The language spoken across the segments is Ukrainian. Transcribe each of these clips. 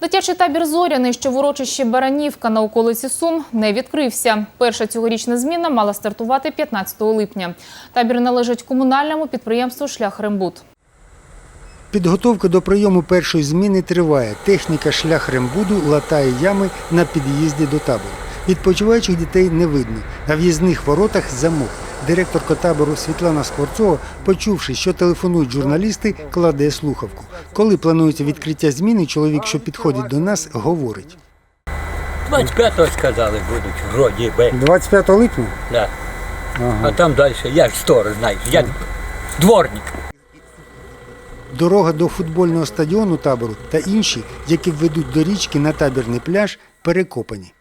Дитячий табір Зоряний, що в урочищі Баранівка на околиці Сум, не відкрився. Перша цьогорічна зміна мала стартувати 15 липня. Табір належить комунальному підприємству «Шлях Рембут». Підготовка до прийому першої зміни триває. Техніка шлях рембуду латає ями на під'їзді до табору. Відпочиваючих дітей не видно. На в'їзних воротах замок. Директорка табору Світлана Скворцова, почувши, що телефонують журналісти, кладе слухавку. Коли планується відкриття зміни, чоловік, що підходить до нас, говорить. 25-го сказали будуть, вроді би. 25 липня? Да. А там далі, я ж сторож, знаєш, я дворник. Дорога до футбольного стадіону табору та інші, які ведуть до річки на табірний пляж, перекопані.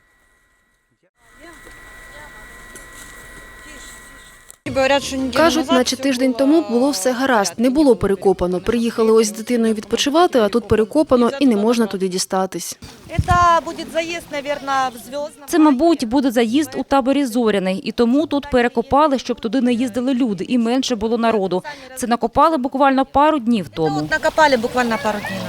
Кажуть, наче тиждень тому було все гаразд, не було перекопано. Приїхали ось з дитиною відпочивати, а тут перекопано і не можна туди дістатись. Це, мабуть, буде заїзд у таборі Зоряний, і тому тут перекопали, щоб туди не їздили люди і менше було народу. Це накопали буквально пару днів тому. Накопали буквально пару назад.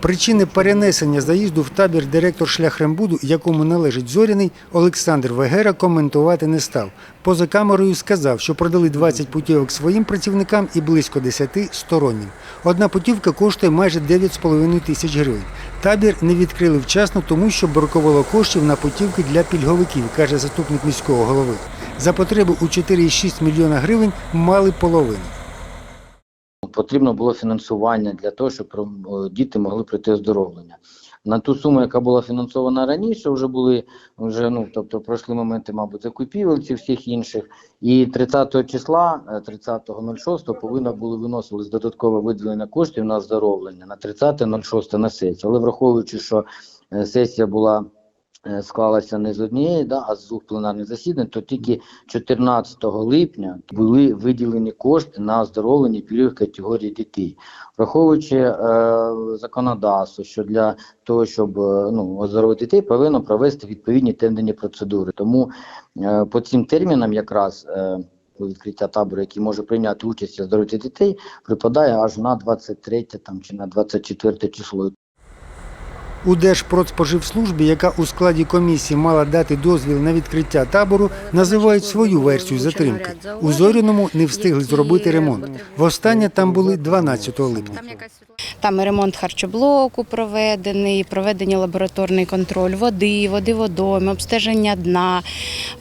Причини перенесення заїзду в табір директор шляхрембуду, якому належить Зоряний, Олександр Вегера коментувати не став. Поза камерою сказав, що продали 20 путівок своїм працівникам і близько 10 стороннім. Одна путівка коштує майже 9,5 тисяч гривень. Табір не відкрили вчасно, тому що бракувало коштів на путівки для пільговиків, каже заступник міського голови. За потреби у 4,6 мільйона гривень мали половину. Потрібно було фінансування для того, щоб е, діти могли пройти оздоровлення. На ту суму, яка була фінансована раніше, вже були вже ну тобто пройшли моменти, мабуть, закупівель ці всіх інших. І 30 числа, е, 30.06 повинно були виносились додаткове виділення коштів на оздоровлення на 30.06 на сесію. Але враховуючи, що е, сесія була е, склалася не з однієї, да, а з двох пленарних засідань, то тільки 14 липня були виділені кошти на оздоровлення пільгових категорій дітей. Враховуючи е, законодавство, що для того, щоб е, ну, оздоровити дітей, повинно провести відповідні тендерні процедури. Тому е, по цим термінам якраз е, відкриття табору, який може прийняти участь і оздоровити дітей, припадає аж на 23 там, чи на 24 число. У Держпродспоживслужбі, яка у складі комісії мала дати дозвіл на відкриття табору, називають свою версію затримки. У Зоряному не встигли зробити ремонт. Востаннє там були 12 липня. Там і ремонт харчоблоку проведений, проведений лабораторний контроль води, води водойми, обстеження дна,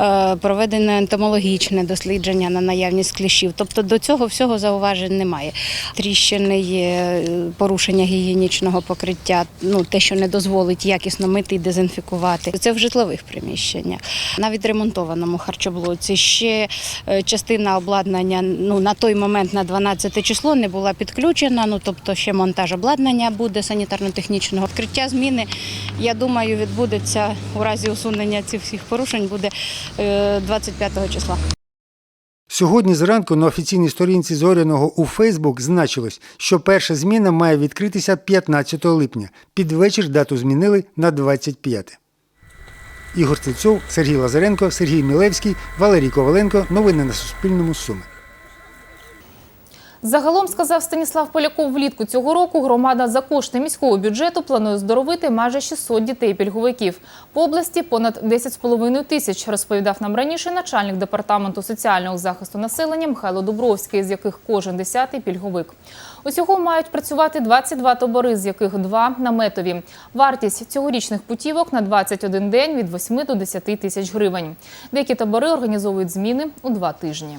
е, проведене ентомологічне дослідження на наявність кліщів. Тобто до цього всього зауважень немає. Тріщини є, е, порушення гігієнічного покриття, ну те, що не дозволить якісно мити і дезінфікувати. Це в житлових приміщеннях. На відремонтованому харчоблоці ще е, частина обладнання ну на той момент на 12 число не була підключена. Ну тобто ще монтаж обладнання буде санітарно-технічного. Вкриття зміни, я думаю, відбудеться у разі усунення цих всіх порушень буде е, 25 числа. Сьогодні зранку на офіційній сторінці Зоряного у Фейсбук значилось, що перша зміна має відкритися 15 липня. Під вечір дату змінили на 25. Ігор Цицьов, Сергій Лазаренко, Сергій Мілевський, Валерій Коваленко. Новини на Суспільному Суми. Загалом, сказав Станіслав Поляков, влітку цього року громада за кошти міського бюджету планує здоровити майже 600 дітей-пільговиків. По області понад 10,5 тисяч, розповідав нам раніше начальник департаменту соціального захисту населення Михайло Дубровський, з яких кожен десятий пільговик. Усього мають працювати 22 табори, з яких два наметові. Вартість цьогорічних путівок на 21 день від 8 до 10 тисяч гривень. Деякі табори організовують зміни у два тижні.